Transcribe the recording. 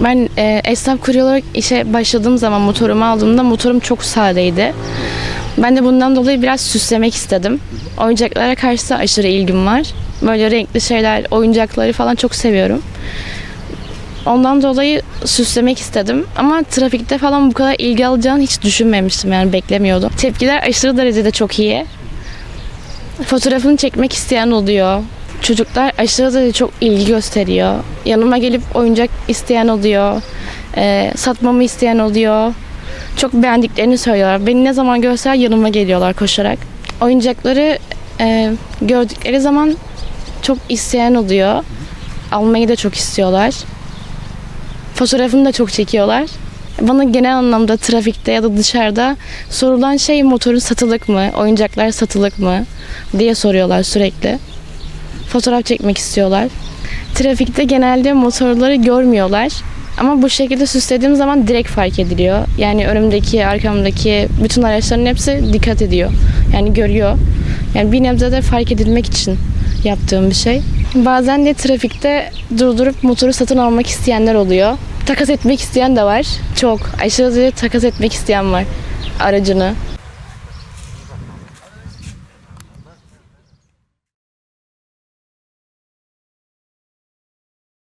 Ben e, esnaf kurye olarak işe başladığım zaman motorumu aldığımda motorum çok sadeydi. Ben de bundan dolayı biraz süslemek istedim. Oyuncaklara karşı da aşırı ilgim var. Böyle renkli şeyler, oyuncakları falan çok seviyorum. Ondan dolayı süslemek istedim. Ama trafikte falan bu kadar ilgi alacağını hiç düşünmemiştim yani beklemiyordum. Tepkiler aşırı derecede çok iyi. Fotoğrafını çekmek isteyen oluyor. Çocuklar aşırı derecede çok ilgi gösteriyor. Yanıma gelip oyuncak isteyen oluyor. Ee, satmamı isteyen oluyor. Çok beğendiklerini söylüyorlar. Beni ne zaman görseler yanıma geliyorlar koşarak. Oyuncakları e, gördükleri zaman çok isteyen oluyor. Almayı da çok istiyorlar. Fotoğrafını da çok çekiyorlar. Bana genel anlamda trafikte ya da dışarıda sorulan şey motorun satılık mı, oyuncaklar satılık mı diye soruyorlar sürekli. Fotoğraf çekmek istiyorlar. Trafikte genelde motorları görmüyorlar. Ama bu şekilde süslediğim zaman direkt fark ediliyor. Yani önümdeki, arkamdaki bütün araçların hepsi dikkat ediyor. Yani görüyor. Yani bir nebze de fark edilmek için yaptığım bir şey. Bazen de trafikte durdurup motoru satın almak isteyenler oluyor. Takas etmek isteyen de var. Çok. Aşırı takas etmek isteyen var aracını.